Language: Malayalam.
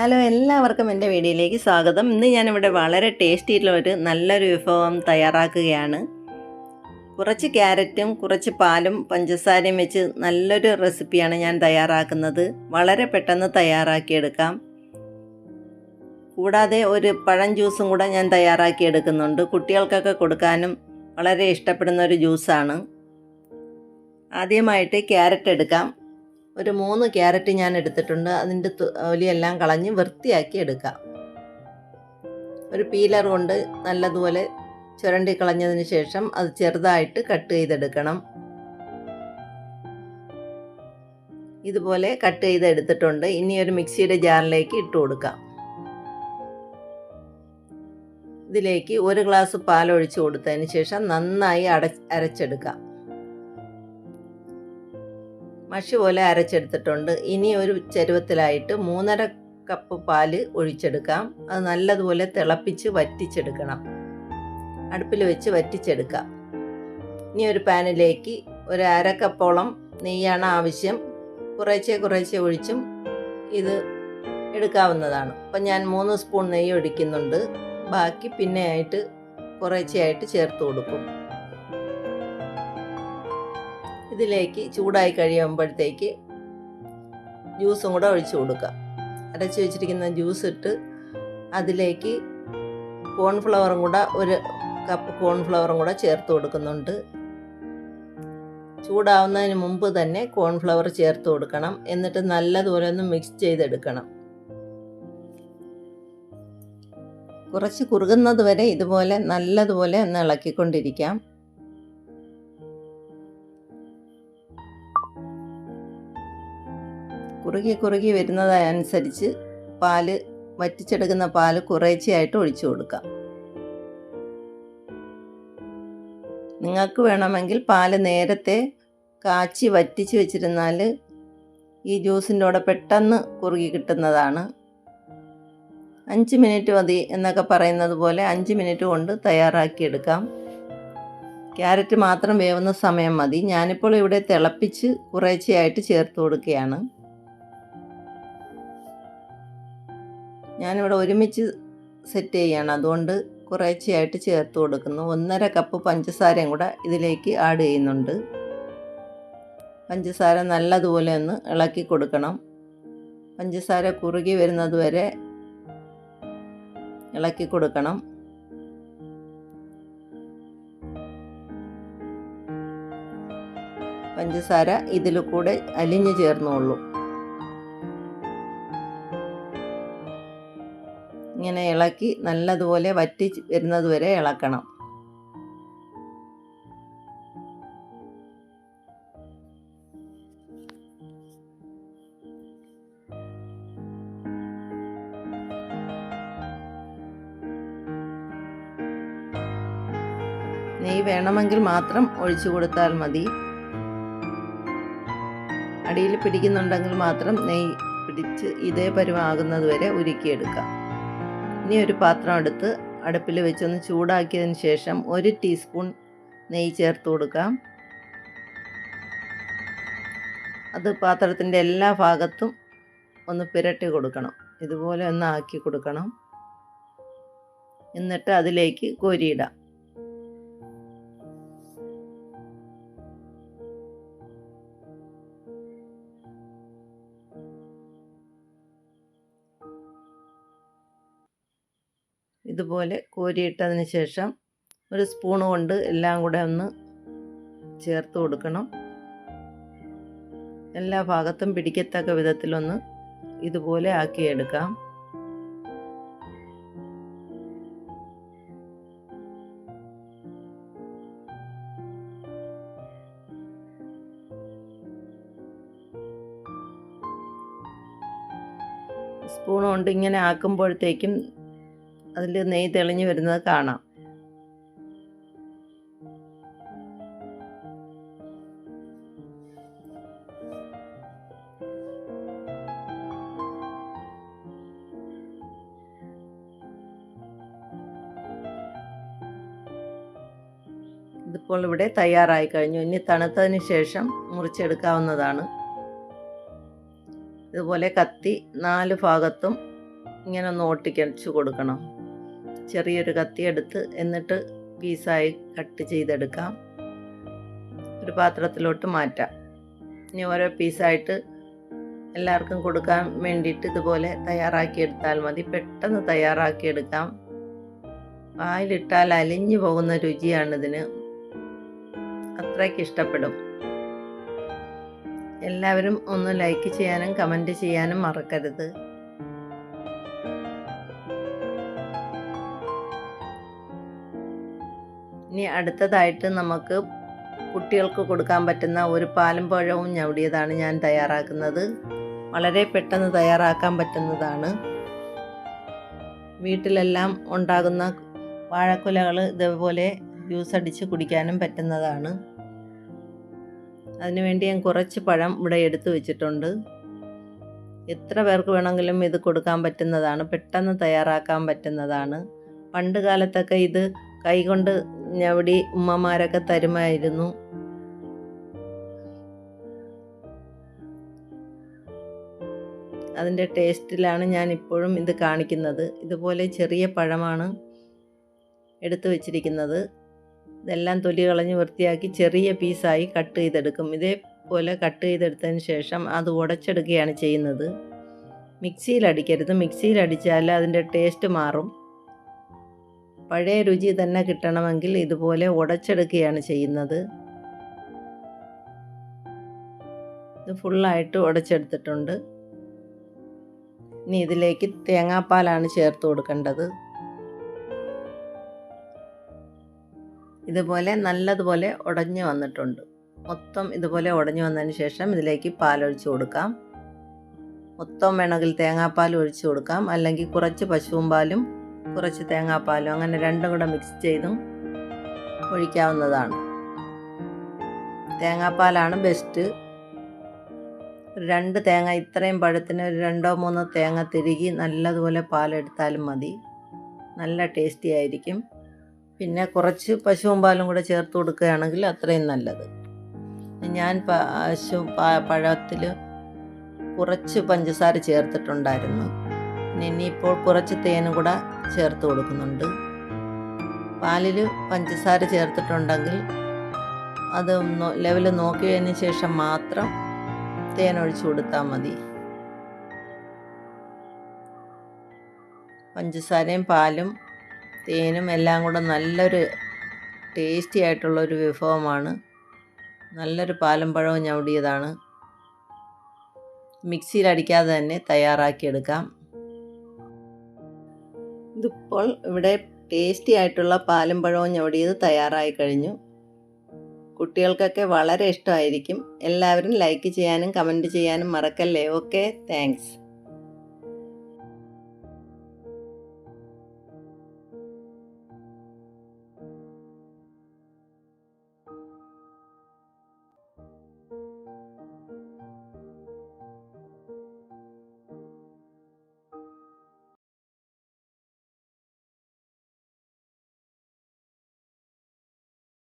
ഹലോ എല്ലാവർക്കും എന്റെ വീഡിയോയിലേക്ക് സ്വാഗതം. ഇന്ന് ഞാനിവിടെ വളരെ ടേസ്റ്റി ആയിട്ടുള്ള ഒരു നല്ലൊരു വിഭവം തയ്യാറാക്കുകയാണ്. കുറച്ച് ക്യാരറ്റും കുറച്ച് പാലും പഞ്ചസാരയും വെച്ച് നല്ലൊരു റെസിപ്പിയാണ് ഞാൻ തയ്യാറാക്കുന്നത്. വളരെ പെട്ടെന്ന് തയ്യാറാക്കിയെടുക്കാം. കൂടാതെ ഒരു പഴം ജ്യൂസും കൂടെ ഞാൻ തയ്യാറാക്കിയെടുക്കുന്നുണ്ട്. കുട്ടികൾക്കൊക്കെ കൊടുക്കാനും വളരെ ഇഷ്ടപ്പെടുന്ന ഒരു ജ്യൂസാണ്. ആദ്യമായിട്ട് ക്യാരറ്റ് എടുക്കാം. ഒരു മൂന്ന് ക്യാരറ്റ് ഞാൻ എടുത്തിട്ടുണ്ട്. അതിന്റെ തൊലിയെല്ലാം കളഞ്ഞ് വൃത്തിയാക്കി എടുക്കാം. ഒരു പീലർ കൊണ്ട് നല്ലതുപോലെ ചുരണ്ടി കളഞ്ഞതിന് ശേഷം അത് ചെറുതായിട്ട് കട്ട് ചെയ്തെടുക്കണം. ഇതുപോലെ കട്ട് ചെയ്തെടുത്തിട്ടുണ്ട്. ഇനി ഒരു മിക്സിയുടെ ജാറിലേക്ക് ഇട്ട് കൊടുക്കാം. ഇതിലേക്ക് ഒരു ഗ്ലാസ് പാൽ ഒഴിച്ച് കൊടുത്തതിന് ശേഷം നന്നായി അട അരച്ചെടുക്കാം. മഷി പോലെ അരച്ചെടുത്തിട്ടുണ്ട്. ഇനി ഒരു ചരുവത്തിലായിട്ട് മൂന്നര കപ്പ് പാൽ ഒഴിച്ചെടുക്കാം. അത് നല്ലതുപോലെ തിളപ്പിച്ച് വറ്റിച്ചെടുക്കണം. അടുപ്പിൽ വെച്ച് വറ്റിച്ചെടുക്കാം. ഇനി ഒരു പാനിലേക്ക് ഒരു അര കപ്പോളം നെയ്യാണ് ആവശ്യം. കുറേശ്ശെ കുറേശ്ശെ ഒഴിച്ചും ഇത് എടുക്കാവുന്നതാണ്. അപ്പം ഞാൻ മൂന്ന് സ്പൂൺ നെയ്യ് ഒഴിക്കുന്നുണ്ട്. ബാക്കി പിന്നെ ആയിട്ട് കുറേശ്ശെയായിട്ട് ചേർത്ത് കൊടുക്കും. ഇതിലേക്ക് ചൂടായി കഴിയുമ്പോഴത്തേക്ക് ജ്യൂസും കൂടെ ഒഴിച്ചു കൊടുക്കുക. അരച്ച് വെച്ചിരിക്കുന്ന ജ്യൂസ് ഇട്ട് അതിലേക്ക് കോൺഫ്ലവറും കൂടെ ഒരു കപ്പ് കോൺഫ്ലവറും കൂടെ ചേർത്ത് കൊടുക്കുന്നുണ്ട്. ചൂടാവുന്നതിന് മുമ്പ് തന്നെ കോൺഫ്ലവർ ചേർത്ത് കൊടുക്കണം. എന്നിട്ട് നല്ലതുപോലെ ഒന്ന് മിക്സ് ചെയ്തെടുക്കണം. കുറച്ച് കുറുകുന്നത് വരെ ഇതുപോലെ നല്ലതുപോലെ ഒന്ന് ഇളക്കിക്കൊണ്ടിരിക്കാം. കുറുകി കുറുകി വരുന്നതനുസരിച്ച് പാൽ വറ്റിച്ചെടുക്കുന്ന പാൽ കുറേച്ചയായിട്ട് ഒഴിച്ചു കൊടുക്കാം. നിങ്ങൾക്ക് വേണമെങ്കിൽ പാൽ നേരത്തെ കാച്ചി വറ്റിച്ച് വെച്ചിരുന്നാൽ ഈ ജ്യൂസിന്റെ കൂടെ പെട്ടെന്ന് കുറുകി കിട്ടുന്നതാണ്. അഞ്ച് മിനിറ്റ് മതി എന്നൊക്കെ പറയുന്നത് പോലെ അഞ്ച് മിനിറ്റ് കൊണ്ട് തയ്യാറാക്കിയെടുക്കാം ക്യാരറ്റ് മാത്രം വേവുന്ന സമയം മതി. ഞാനിപ്പോൾ ഇവിടെ തിളപ്പിച്ച് കുറേശ്ശെയായിട്ട് ചേർത്ത് കൊടുക്കുകയാണ്. ഞാനിവിടെ ഒരുമിച്ച് സെറ്റ് ചെയ്യാണ്. അതുകൊണ്ട് കുറേശ്ശെയായിട്ട് ചേർത്ത് കൊടുക്കുന്നു. ഒന്നര കപ്പ് പഞ്ചസാരയും കൂടെ ഇതിലേക്ക് ആഡ് ചെയ്യുന്നുണ്ട്. പഞ്ചസാര നല്ലതുപോലെ ഒന്ന് ഇളക്കി കൊടുക്കണം. പഞ്ചസാര കുറുകി വരുന്നത് വരെ ഇളക്കി കൊടുക്കണം. പഞ്ചസാര ഇതിൽ കൂടെ അലിഞ്ഞു ചേർന്നുള്ളൂ ഇങ്ങനെ ഇളക്കി നല്ലതുപോലെ വറ്റി വരുന്നത് വരെ ഇളക്കണം. നെയ് വേണമെങ്കിൽ മാത്രം ഒഴിച്ചു കൊടുത്താൽ മതി. അടിയിൽ പിടിക്കുന്നുണ്ടെങ്കിൽ മാത്രം നെയ് പിടിച്ച് ഇതേ പരുവാകുന്നത് വരെ ഉരുക്കിയെടുക്കാം. ഇനി ഒരു പാത്രം എടുത്ത് അടുപ്പിൽ വെച്ചൊന്ന് ചൂടാക്കിയതിന് ശേഷം ഒരു ടീസ്പൂൺ നെയ്യ് ചേർത്ത് കൊടുക്കാം. അത് പാത്രത്തിന്റെ എല്ലാ ഭാഗത്തും ഒന്ന് പുരട്ടി കൊടുക്കണം. ഇതുപോലെ ഒന്ന് ആക്കി കൊടുക്കണം. എന്നിട്ട് അതിലേക്ക് കോരിയിടാം. ഇതുപോലെ കോരിയിട്ടതിന് ശേഷം ഒരു സ്പൂൺ കൊണ്ട് എല്ലാം കൂടെ ഒന്ന് ചേർത്ത് കൊടുക്കണം. എല്ലാ ഭാഗത്തും പിടിക്കത്തക്ക വിധത്തിലൊന്ന് ഇതുപോലെ ആക്കിയെടുക്കാം. സ്പൂൺ കൊണ്ട് ഇങ്ങനെ ആക്കുമ്പോഴത്തേക്കും അതിൽ നെയ്യ് തെളിഞ്ഞു വരുന്നത് കാണാം. ഇതിപ്പോൾ ഇവിടെ തയ്യാറായി കഴിഞ്ഞു. ഇനി തണുത്തതിന് ശേഷം മുറിച്ചെടുക്കാവുന്നതാണ്. ഇതുപോലെ കത്തി നാല് ഭാഗത്തും ഇങ്ങനെ ഒന്ന് ഒട്ടിക്കടിച്ച് കൊടുക്കണം. ചെറിയൊരു കത്തി എടുത്ത് എന്നിട്ട് പീസായി കട്ട് ചെയ്തെടുക്കാം. ഒരു പാത്രത്തിലോട്ട് മാറ്റാം. ഇനി ഓരോ പീസായിട്ട് എല്ലാവർക്കും കൊടുക്കാൻ വേണ്ടിയിട്ട് ഇതുപോലെ തയ്യാറാക്കിയെടുത്താൽ മതി. പെട്ടെന്ന് തയ്യാറാക്കിയെടുക്കാം. വായിലിട്ടാൽ അലിഞ്ഞു പോകുന്ന രുചിയാണിതിന്. അത്രയ്ക്ക് ഇഷ്ടപ്പെടും. എല്ലാവരും ഒന്ന് ലൈക്ക് ചെയ്യാനും കമന്റ് ചെയ്യാനും മറക്കരുത്. ഇനി അടുത്തതായിട്ട് നമുക്ക് കുട്ടികൾക്ക് കൊടുക്കാൻ പറ്റുന്ന ഒരു പാലും പഴവും ഞവടിയതാണ് ഞാൻ തയ്യാറാക്കുന്നത്. വളരെ പെട്ടെന്ന് തയ്യാറാക്കാൻ പറ്റുന്നതാണ്. വീട്ടിലെല്ലാം ഉണ്ടാകുന്ന വാഴക്കുലകൾ ഇതേപോലെ ജ്യൂസ് അടിച്ച് കുടിക്കാനും പറ്റുന്നതാണ്. അതിനുവേണ്ടി ഞാൻ കുറച്ച് പഴം ഇവിടെ എടുത്തു വെച്ചിട്ടുണ്ട്. എത്ര പേർക്ക് വേണമെങ്കിലും ഇത് കൊടുക്കാൻ പറ്റുന്നതാണ് പെട്ടെന്ന് തയ്യാറാക്കാൻ പറ്റുന്നതാണ്. പണ്ട് കാലത്തൊക്കെ ഇത് കൈകൊണ്ട് ഞവടി ഉമ്മമാരൊക്കെ തരുമായിരുന്നു. അതിന്റെ ടേസ്റ്റിലാണ് ഞാൻ ഇപ്പോഴും ഇത് കാണിക്കുന്നത്. ഇതുപോലെ ചെറിയ പഴമാണ് എടുത്തു വച്ചിരിക്കുന്നത്. ഇതെല്ലാം തൊലി കളഞ്ഞ് വൃത്തിയാക്കി ചെറിയ പീസായി കട്ട് ചെയ്തെടുക്കും. ഇതേപോലെ കട്ട് ചെയ്തെടുത്തതിന് ശേഷം അത് ഉടച്ചെടുക്കുകയാണ് ചെയ്യുന്നത്. മിക്സിയിൽ അടിക്കരുത് മിക്സിയിൽ അടിച്ചാൽ അതിന്റെ ടേസ്റ്റ് മാറും. പഴയ രുചി തന്നെ കിട്ടണമെങ്കിൽ ഇതുപോലെ ഉടച്ചെടുക്കുകയാണ് ചെയ്യുന്നത്. ഇത് ഫുള്ളായിട്ട് ഉടച്ചെടുത്തിട്ടുണ്ട്. ഇനി ഇതിലേക്ക് തേങ്ങാപ്പാലാണ് ചേർത്ത് കൊടുക്കേണ്ടത്. ഇതുപോലെ നല്ലതുപോലെ ഉടഞ്ഞു വന്നിട്ടുണ്ട്. മൊത്തം ഇതുപോലെ ഉടഞ്ഞു വന്നതിന് ശേഷം ഇതിലേക്ക് പാലൊഴിച്ച് കൊടുക്കാം. മൊത്തം വേണമെങ്കിൽ തേങ്ങാപ്പാൽ ഒഴിച്ചു കൊടുക്കാം. അല്ലെങ്കിൽ കുറച്ച് പശുവും പാലും കുറച്ച് തേങ്ങാപ്പാലും അങ്ങനെ രണ്ടും കൂടെ മിക്സ് ചെയ്തും ഒഴിക്കാവുന്നതാണ്. തേങ്ങാപ്പാലാണ് ബെസ്റ്റ് രണ്ട് തേങ്ങ ഇത്രയും പഴത്തിന് ഒരു രണ്ടോ മൂന്നോ തേങ്ങ തിരുകി നല്ലതുപോലെ പാലെടുത്താലും മതി. നല്ല ടേസ്റ്റി ആയിരിക്കും. പിന്നെ കുറച്ച് പശുവും പാലും കൂടെ ചേർത്ത് കൊടുക്കുകയാണെങ്കിൽ അത്രയും നല്ലത്. ഞാൻ പശു പഴത്തിൽ കുറച്ച് പഞ്ചസാര ചേർത്തിട്ടുണ്ടായിരുന്നു. ഇനിയിപ്പോൾ കുറച്ച് തേനും കൂടെ ചേർത്ത് കൊടുക്കുന്നുണ്ട്. പാലിൽ പഞ്ചസാര ചേർത്തിട്ടുണ്ടെങ്കിൽ അത് ലെവൽ നോക്കിയതിന് ശേഷം മാത്രം തേൻ ഒഴിച്ചു കൊടുത്താൽ മതി. പഞ്ചസാരയും പാലും തേനും എല്ലാം കൂടെ നല്ലൊരു ടേസ്റ്റി ആയിട്ടുള്ളൊരു വിഭവമാണ്. നല്ലൊരു പാലും പഴവും ഞവടിയതാണ് മിക്സിയിൽ അടിക്കാതെ തന്നെ തയ്യാറാക്കിയെടുക്കാം. ഇതിപ്പോൾ ഇവിടെ ടേസ്റ്റി ആയിട്ടുള്ള പാലും പഴവും ഞവടിയത് തയ്യാറായി കഴിഞ്ഞു. കുട്ടികൾക്കൊക്കെ വളരെ ഇഷ്ടമായിരിക്കും. എല്ലാവരും ലൈക്ക് ചെയ്യാനും കമന്റ് ചെയ്യാനും മറക്കല്ലേ? Okay thanks